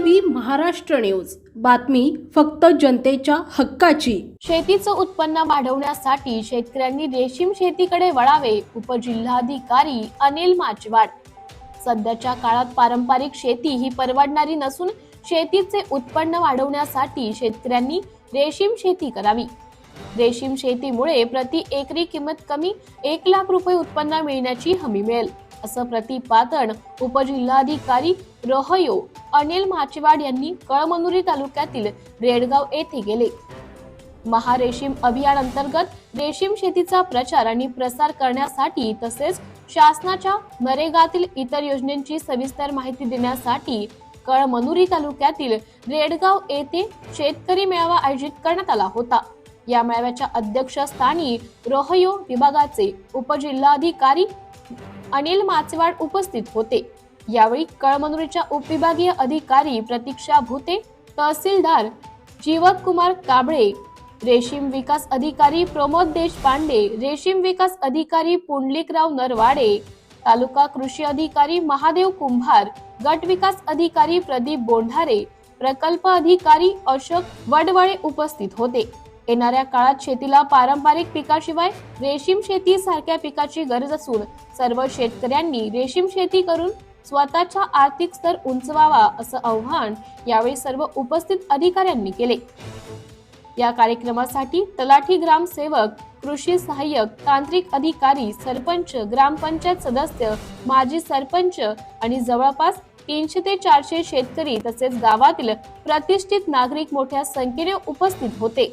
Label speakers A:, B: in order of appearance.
A: TV Maharashtra news. बातमी फक्त जनतेच्या हक्काची.
B: शेतीचं उत्पन्न वाढवण्यासाठी शेतकऱ्यांनी रेशीम शेतीकडे वळावे उपजिल्हाधिकारी अनिल माचवाड सध्याच्या काळात पारंपरिक शेती ही परवडणारी नसून शेतीचे उत्पन्न वाढवण्यासाठी शेतकऱ्यांनी रेशीम शेती करावी. रेशीम शेतीमुळे प्रति एकरी किंमत कमी एक लाख रुपये उत्पन्न मिळण्याची हमी मिळेल. असं प्रतिपादन उपजिल्हाधिकारी रोहयो अनिल माचेवाड यांनी कळमनुरी तालुक्यातील रेडगाव येथे केले. महारेशीम अभियान अंतर्गत रेशीम शेतीचा प्रचार आणि प्रसार करण्यासाठी तसेच शासनाच्या नरेगातील इतर योजनांची सविस्तर माहिती देण्यासाठी कळमनुरी तालुक्यातील रेडगाव येथे शेतकरी मेळावा आयोजित करण्यात आला होता. या मेळाव्याच्या अध्यक्षस्थानी रोहयो विभागाचे उपजिल्हाधिकारी अनिल माचवाड उपस्थित होते. यावेळी कळमनुरीच्या उपविभागीय अधिकारी प्रतीक्षा भूते तहसीलदार जीवत कुमार काबळे रेशीम विकास अधिकारी प्रमोद देशपांडे रेशीम विकास अधिकारी पुंडलिकराव नरवाडे तालुका कृषी अधिकारी महादेव कुंभार गट विकास अधिकारी प्रदीप बोंढारे प्रकल्प अधिकारी अशोक वडवळे उपस्थित होते. येणाऱ्या काळात शेतीला पारंपरिक पिकाशिवाय रेशीम शेती सारख्या पिकाची गरज असून सर्व शेतकऱ्यांनी रेशीम शेती करून स्वतःचा आर्थिक स्तर उंचवावा असं आव्हान यावेळी सर्व उपस्थित अधिकाऱ्यांनी केले. या कार्यक्रमासाठी तलाठी ग्रामसेवक कृषी सहाय्यक तांत्रिक अधिकारी सरपंच ग्रामपंचायत सदस्य माजी सरपंच आणि जवळपास तीनशे ते चारशे शेतकरी तसेच गावातील प्रतिष्ठित नागरिक मोठ्या संख्येने उपस्थित होते.